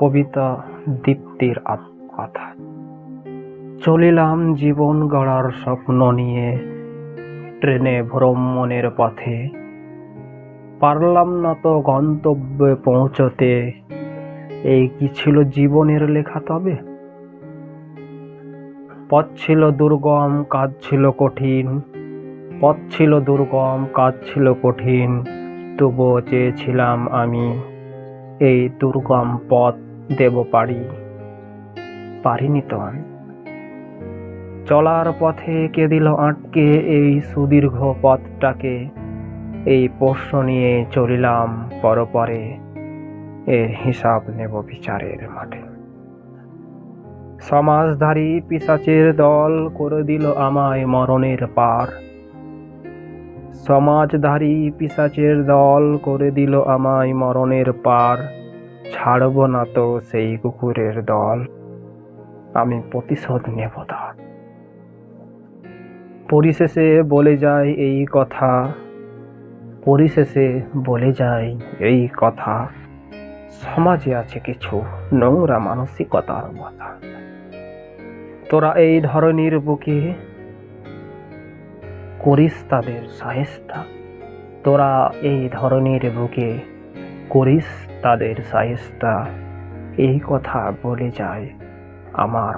কবিতা দীপ্তির আত্মকথা। চলিলাম জীবন গড়ার স্বপ্ন নিয়ে, ট্রেনে ভ্রমণের পথে। পারলাম না তো গন্তব্যে পৌঁছতে, এই কি ছিল জীবনের লেখা তবে? পথ ছিল দুর্গম, কাজ ছিল কঠিন। পথ ছিল দুর্গম, কাজ ছিল কঠিন। তবুও চেয়েছিলাম আমি এই দুর্গম পথ দেব পারি। পারিনি তো আমি চলার পথে কে দিল আটকে এই সুদীর্ঘ পথটাকে। এই প্রশ্ন নিয়ে চলিলাম পরপরে। এর হিসাব নেব বিচারের মাঠে। সমাজধারী পিসাচের দল করে দিল আমায় মরণের পার। সমাজধারী পিসাচের দল করে দিল আমায় মরণের পার। ছাড়ব না তো সেই কুকুরের দল। আমি প্রতিশোধ নেব তার। পরিশেষে বলে যায় এই কথা। পরিশেষে বলে যায় এই কথা। সমাজে আছে কিছু নোংরা মানসিকতার কথা তোরা এই ধরনের বুকে করিস তাদের সাহেস্তা তোরা এই ধরনের বুকে করিস তাদের সাহেস্তা এই কথা বলে যায় আমার